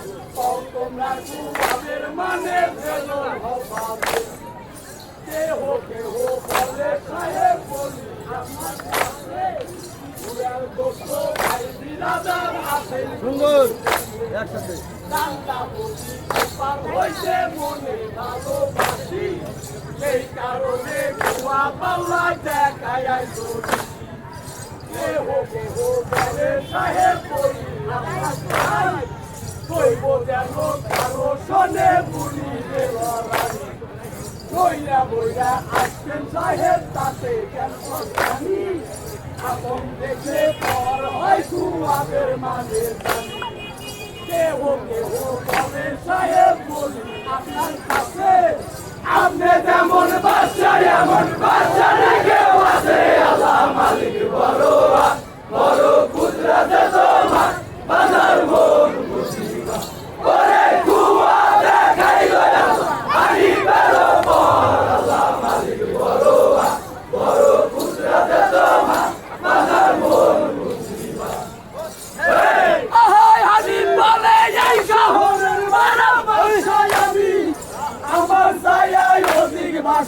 তোমরা কুয়াবের মানে ফেলো ভাবে কেহ কেহ বলে খায়ে বলি সুন্দর। একসাথে। হইছে মনে ভালোবাসি সেই কারণে কুয়া পাল্লা দেখায় কেহ কেহ বলে কইব যেন কারও সাহেব, তাতে কেন জানি দেখে পর হয় সুয়াদের মানে জানি। কেহ কেহ সাহেব বলি আপনার কাছে। আপনি যেমন বাচ্চা এমন বাচ্চা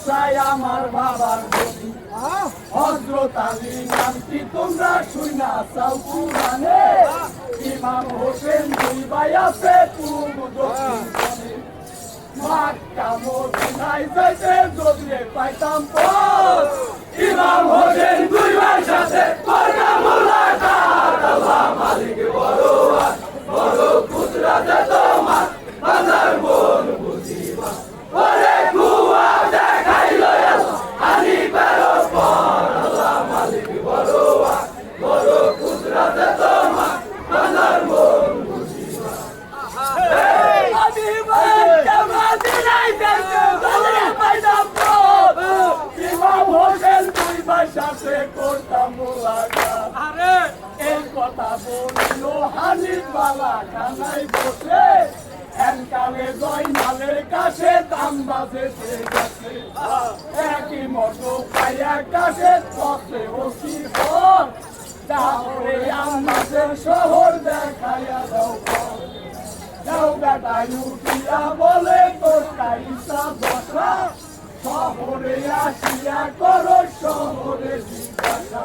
বাসায় আমার বাবার গতি হজরত আলী নামটি তোমরা শুনা চাও পুরানে ইমাম হোসেন দুই ভাই আছে যদি পাইতাম ইমাম হোসেন দুই জয়নালের কাছে দাম বাজেতে গেছে কাছে পথে বসি পর শহর, দেখাইয়া দাও বলে তোর কাইসা শহরে আসিয়া করো, শহরে জিজ্ঞাসা।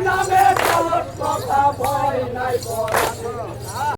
નામે